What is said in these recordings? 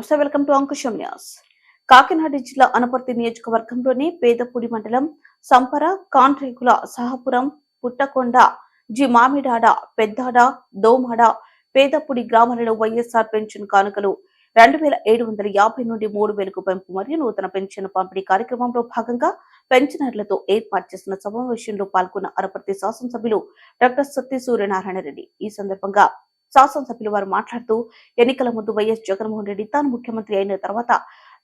నమస్తే welcome to Ankusam news. Kakinada జిల్లా అనపర్తి నియోజకవర్గంలోని పేదపూడి మండలం సంపర కాంట్రేకుల సహపురం పుట్టకొండ జి మామిడాడ పెద్దాడ దోమాడ పేదపూడి గ్రామాలలో వైఎస్ఆర్ పెన్షన్ కానుకలు రెండు వేల ఏడు వందల యాభై నుండి మూడు వేలకు పెంపు మరియు నూతన పెన్షన్ పంపిణీ కార్యక్రమంలో భాగంగా పెన్షనర్లతో ఏర్పాటు చేసిన సమావేశంలో పాల్గొన్న అనపర్తి శాసనసభ్యులు డాక్టర్ సత్య సూర్యనారాయణ రెడ్డి. ఈ సందర్భంగా శాసనసభ్యులు వారు మాట్లాడుతూ ఎన్నికల ముందు వైఎస్ జగన్మోహన్ రెడ్డి తాను ముఖ్యమంత్రి అయిన తర్వాత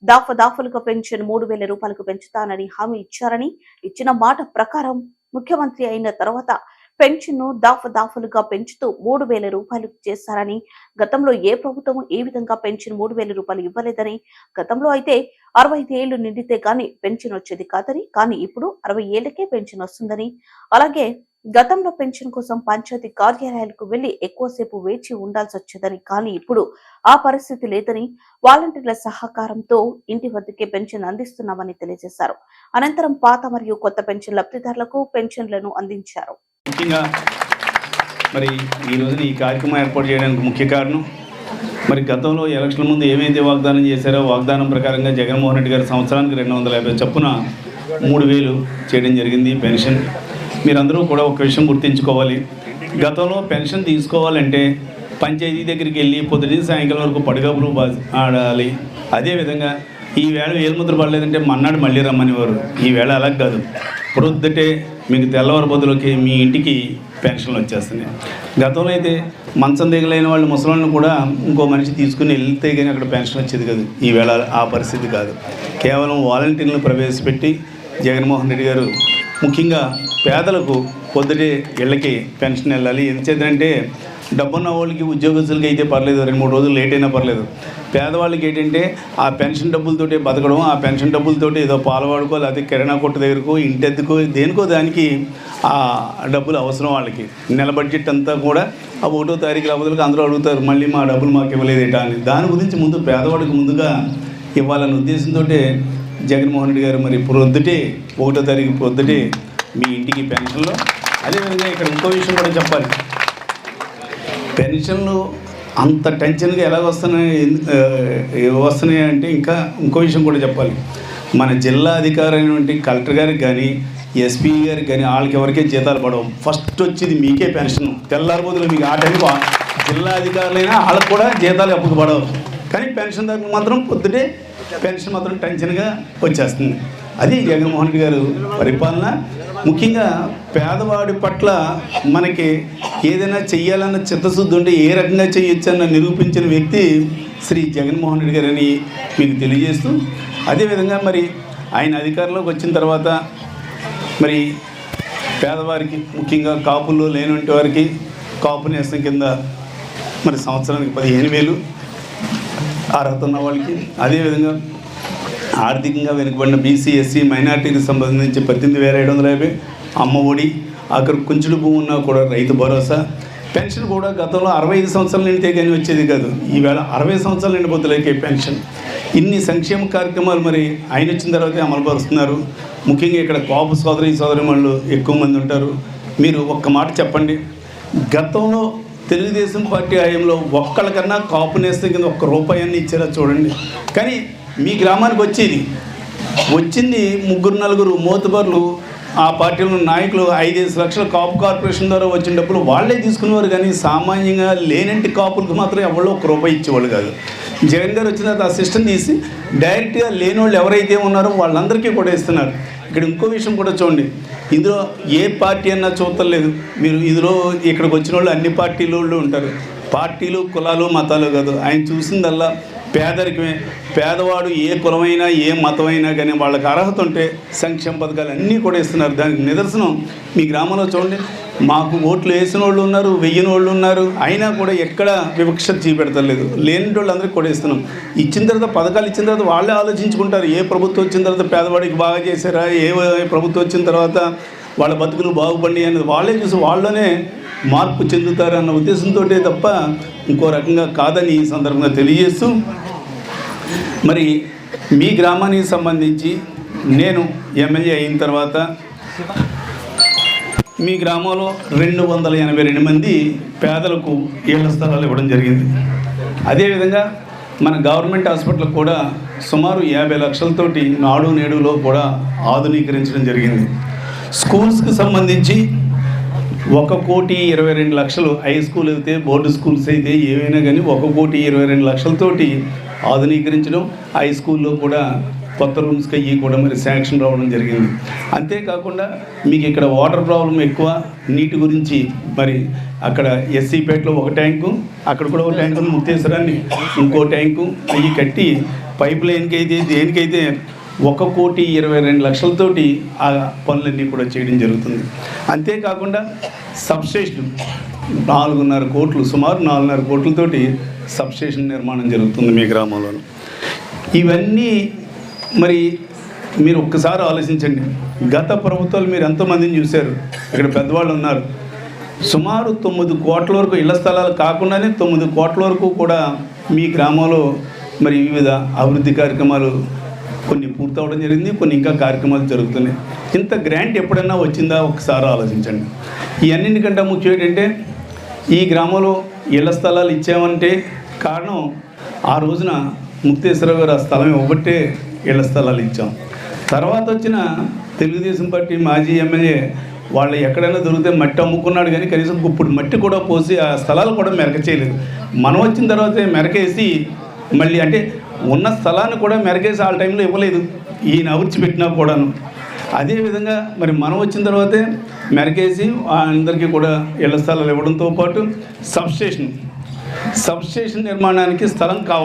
దాఫదాఫలుగా పెన్షన్ మూడు వేల రూపాయలకు పెంచుతానని హామీ ఇచ్చారని ఇచ్చిన మాట ప్రకారం ముఖ్యమంత్రి అయిన తర్వాత పెన్షన్ను దాఫదాఫలుగా పెంచుతూ మూడు వేల రూపాయలు చేశారని గతంలో ఏ ప్రభుత్వం ఏ విధంగా పెన్షన్ మూడు వేల రూపాయలు ఇవ్వలేదని గతంలో అయితే అరవై ఐదు ఏళ్ళు నిండితే గాని పెన్షన్ వచ్చేది కాదని కానీ ఇప్పుడు అరవై ఏళ్ళకే పెన్షన్ వస్తుందని అలాగే గతంలో పెన్షన్ కోసం పంచాయతీ కార్యాలయాలకు వెళ్ళి ఎక్కువసేపు వేచి ఉండాల్సి వచ్చేదని. కానీ ఇప్పుడు ఆ పరిస్థితి లేదని వాలంటీర్ల సహకారంతో ఇంటి వద్దకే పెన్షన్ అందిస్తున్నామని తెలియజేశారు. అనంతరం పాత మరియు కొత్త పెన్షన్ లబ్ధిదారులకు పెన్షన్లను అందించారు. ముఖ్యంగా మరి ఈ రోజున ఈ కార్యక్రమం ఏర్పాటు చేయడానికి ముఖ్య కారణం మరి గతంలో ఎలక్షన్ ముందు ఏమైతే వాగ్దానం చేశారో వాగ్దానం ప్రకారంగా జగన్మోహన్ రెడ్డి గారు సంవత్సరానికి రెండు వందల యాభై చొప్పున మూడు వేలు చేయడం జరిగింది పెన్షన్. మీరందరూ కూడా ఒక విషయం గుర్తుంచుకోవాలి. గతంలో పెన్షన్ తీసుకోవాలంటే పంచాయతీ దగ్గరికి వెళ్ళి పొద్దున సాయంకాలం వరకు పడిగబులు బా- ఆడాలి. అదేవిధంగా ఈ వేళ వేలుముద్ర పడలేదంటే మన్నాడు మళ్ళీ రమ్మనివారు. ఈ వేళ అలా కాదు. ప్రొద్దుటే మీకు తెల్లవారు బదులకి మీ ఇంటికి పెన్షన్లు వచ్చేస్తున్నాయి. గతంలో అయితే మంచం దిగలేని వాళ్ళు ముసలాళ్ళని కూడా ఇంకో మనిషి తీసుకుని వెళ్తే కానీ అక్కడ పెన్షన్ వచ్చేది కాదు. ఈ వేళ ఆ పరిస్థితి కాదు. కేవలం వాలంటీర్లను ప్రవేశపెట్టి జగన్మోహన్ రెడ్డి గారు ముఖ్యంగా పేదలకు పొద్దుటే ఇళ్ళకి పెన్షన్ వెళ్ళాలి. ఎందుచేతంటే డబ్బున్న వాళ్ళకి ఉద్యోగస్తులకి అయితే పర్లేదు రెండు మూడు రోజులు లేట్ అయినా పర్లేదు. పేదవాళ్ళకి ఏంటంటే ఆ పెన్షన్ డబ్బులతోటి బతకడం ఆ పెన్షన్ డబ్బులతోటి ఏదో పాలవాడుకో లేకపోతే కిరాణా కొట్టు దగ్గరకో ఇంటెద్దుకో దేనికో దానికి ఆ డబ్బులు అవసరం వాళ్ళకి. నెల బడ్జెట్ అంతా కూడా ఆ ఒకటో తారీఖు అవధులకు అందరూ అడుగుతారు మళ్ళీ మా డబ్బులు మాకు ఇవ్వలేదేటా అని. దాని గురించి ముందు పేదవాడికి ముందుగా ఇవ్వాలనే ఉద్దేశంతో జగన్మోహన్ రెడ్డి గారు మరి ప్రొద్దుటే ఒకటో తారీఖు ప్రొద్దుటే మీ ఇంటికి పెన్షన్లో? అదేవిధంగా ఇక్కడ ఇంకో విషయం కూడా చెప్పాలి. పెన్షన్లు అంత టెన్షన్గా ఎలా వస్తున్నాయి? ఎందు- వస్తున్నాయి అంటే ఇంకా ఇంకో విషయం కూడా చెప్పాలి. మన జిల్లా అధికారి అయినటువంటి కలెక్టర్ గారికి కానీ ఎస్పీ గారికి కానీ వాళ్ళకి ఎవరికే జీతాలు పడవు. ఫస్ట్ వచ్చేది మీకే పెన్షన్. తెల్లారి బదులు మీకు ఆ టైంకి జిల్లా అధికారులైనా వాళ్ళకి కూడా జీతాలు ఎప్పుడు పడవు. కానీ పెన్షన్ దగ్గర మాత్రం పొద్దుటే పెన్షన్ మాత్రం టెన్షన్గా వచ్చేస్తుంది. అది జగన్మోహన్ రెడ్డి గారు పరిపాలన. ముఖ్యంగా పేదవాడి పట్ల మనకి ఏదైనా చెయ్యాలన్న చిత్తశుద్ధి ఉంటే ఏ రకంగా చేయొచ్చు అన్న నిరూపించిన వ్యక్తి శ్రీ జగన్మోహన్ రెడ్డి గారని మీకు తెలియజేస్తూ అదేవిధంగా మరి ఆయన అధికారంలోకి వచ్చిన తర్వాత మరి పేదవారికి ముఖ్యంగా కాపుల్లో లేనటువంటి వారికి కాపు నేస్తం కింద మరి సంవత్సరానికి పదిహేను వేలు అర్హత ఉన్న వాళ్ళకి అదేవిధంగా ఆర్థికంగా వెనుకబడిన బీసీ ఎస్సీ మైనార్టీకి సంబంధించి పద్దెనిమిది వేల ఏడు వందల యాభై. అమ్మ ఒడి అక్కడ కుంచుడు భూమి ఉన్నా కూడా రైతు భరోసా. పెన్షన్ కూడా గతంలో అరవై ఐదు సంవత్సరాలు నిండితే కానీ వచ్చేది కాదు. ఈవేళ అరవై సంవత్సరాలు నిండిపోతులకే పెన్షన్. ఇన్ని సంక్షేమ కార్యక్రమాలు మరి ఆయన వచ్చిన తర్వాతే అమలుపరుస్తున్నారు ముఖ్యంగా ఇక్కడ కోప సోదరి సోదరి వాళ్ళు ఎక్కువ మంది ఉంటారు. మీరు ఒక్క మాట చెప్పండి. గతంలో తెలుగుదేశం పార్టీ హయాంలో ఒక్కళ్ళకన్నా కాపు నేస్తే కింద ఒక్క రూపాయి అన్ని ఇచ్చారా చూడండి. కానీ మీ గ్రామానికి వచ్చేది. వచ్చింది ముగ్గురు నలుగురు మోతుబర్లు ఆ పార్టీలో నాయకులు ఐదేసి లక్షల కాపు కార్పొరేషన్ ద్వారా వచ్చిన డబ్బులు వాళ్ళే తీసుకునేవారు కానీ సామాన్యంగా లేనంటి కాపులకు మాత్రం ఎవరో ఒక రూపాయి ఇచ్చేవాళ్ళు కాదు. జగన్ గారు వచ్చిన తర్వాత ఆ సిస్టమ్ తీసి డైరెక్ట్గా లేని వాళ్ళు ఎవరైతే ఉన్నారో వాళ్ళందరికీ కూడా ఇస్తున్నారు. ఇక్కడ ఇంకో విషయం కూడా చూడండి. ఇందులో ఏ పార్టీ అన్నా చూడలేదు మీరు ఇందులో ఇక్కడికి వచ్చిన వాళ్ళు అన్ని పార్టీల వాళ్ళు ఉంటారు. పార్టీలు కులాలు మతాలు కాదు. ఆయన చూసిందల్లా పేదరికమే. పేదవాడు ఏ కులమైనా ఏ మతమైనా కానీ వాళ్ళకి అర్హత ఉంటే సంక్షేమ పథకాలు అన్నీ కూడా ఇస్తున్నారు. దానికి నిదర్శనం మీ గ్రామంలో చూడండి. మాకు ఓట్లు వేసిన వాళ్ళు ఉన్నారు వెయ్యిన వాళ్ళు ఉన్నారు. అయినా కూడా ఎక్కడ వివక్ష చూపెడతలేదు. లేని వాళ్ళందరికీ కూడా ఇస్తున్నాం. ఇచ్చిన తర్వాత పథకాలు ఇచ్చిన తర్వాత వాళ్ళే ఆలోచించుకుంటారు. ఏ ప్రభుత్వం వచ్చిన తర్వాత పేదవాడికి బాగా చేశారా? ఏ ప్రభుత్వం వచ్చిన తర్వాత వాళ్ళ బతుకులు బాగుపడి అనేది వాళ్ళే చూసి వాళ్ళనే మార్పు చెందుతారన్న ఉద్దేశంతో తప్ప ఇంకో రకంగా కాదని ఈ సందర్భంగా తెలియజేస్తూ మరి మీ గ్రామానికి సంబంధించి నేను ఎమ్మెల్యే అయిన తర్వాత మీ గ్రామంలో రెండు వందల ఎనభై రెండు మంది పేదలకు ఇళ్ళ స్థలాలు ఇవ్వడం జరిగింది. అదేవిధంగా మన గవర్నమెంట్ హాస్పిటల్ కూడా సుమారు యాభై లక్షలతోటి నాడు నేడులో కూడా ఆధునీకరించడం జరిగింది. స్కూల్స్కి సంబంధించి ఒక కోటి ఇరవై రెండు లక్షలు హై స్కూల్ అయితే బోర్డు స్కూల్స్ అయితే ఏవైనా కానీ ఒక కోటి ఇరవై రెండు లక్షలతోటి ఆధునీకరించడం హై స్కూల్లో కూడా కొత్త రూమ్స్కి అయ్యి కూడా మరి శాంక్షన్ రావడం జరిగింది. అంతేకాకుండా మీకు ఇక్కడ వాటర్ ప్రాబ్లం ఎక్కువ నీటి గురించి మరి అక్కడ ఎస్సీపేటలో ఒక ట్యాంకు అక్కడ కూడా ఒక ట్యాంకు ఉంది, ముక్తేశ్వరాన్ని ఇంకో ట్యాంకు అవి కట్టి పైప్ లైన్కి అయితే దేనికైతే ఒక కోటి ఇరవై రెండు లక్షలతోటి ఆ పనులన్నీ కూడా చేయడం జరుగుతుంది. అంతేకాకుండా సబ్స్టేషన్ నాలుగున్నర కోట్లు సుమారు నాలుగున్నర కోట్లతోటి సబ్స్టేషన్ నిర్మాణం జరుగుతుంది మీ గ్రామంలో ఇవన్నీ మరి మీరు ఒక్కసారి ఆలోచించండి. గత ప్రభుత్వాలు మీరు ఎంతోమందిని చూశారు. ఇక్కడ పెద్దవాళ్ళు ఉన్నారు. సుమారు తొమ్మిది కోట్ల వరకు ఇళ్ళ స్థలాలు కాకుండానే తొమ్మిది కోట్ల వరకు కూడా మీ గ్రామంలో మరి వివిధ అభివృద్ధి కార్యక్రమాలు కొన్ని పూర్తవడం జరిగింది కొన్ని ఇంకా కార్యక్రమాలు జరుగుతున్నాయి. ఇంత గ్రాంట్ ఎప్పుడైనా వచ్చిందా? ఒకసారి ఆలోచించండి. ఈ అన్నింటికంటే ముఖ్యం ఏంటంటే ఈ గ్రామంలో ఇళ్ళ స్థలాలు ఇచ్చామంటే కారణం ఆ రోజున ముక్తేశ్వరరావు గారు ఆ స్థలం ఇవ్వబట్టే ఇళ్ళ స్థలాలు ఇచ్చాం. తర్వాత వచ్చిన తెలుగుదేశం పార్టీ మాజీ ఎమ్మెల్యే వాళ్ళు ఎక్కడైనా దొరికితే మట్టి అమ్ముకున్నాడు కానీ కనీసం ఇప్పుడు మట్టి కూడా పోసి ఆ స్థలాలు కూడా మెరక చేయలేదు. మనం వచ్చిన తర్వాతే మెరకేసి మళ్ళీ అంటే ఉన్న స్థలాన్ని కూడా మెరగేసి ఆ టైంలో ఇవ్వలేదు. ఈయన అవిర్చి పెట్టినా కూడాను అదేవిధంగా మరి మనం వచ్చిన తర్వాతే మెరకేసి అందరికీ కూడా ఇళ్ళ స్థలాలు ఇవ్వడంతో పాటు సబ్స్టేషన్. సబ్స్టేషన్ నిర్మాణానికి స్థలం కావాలి.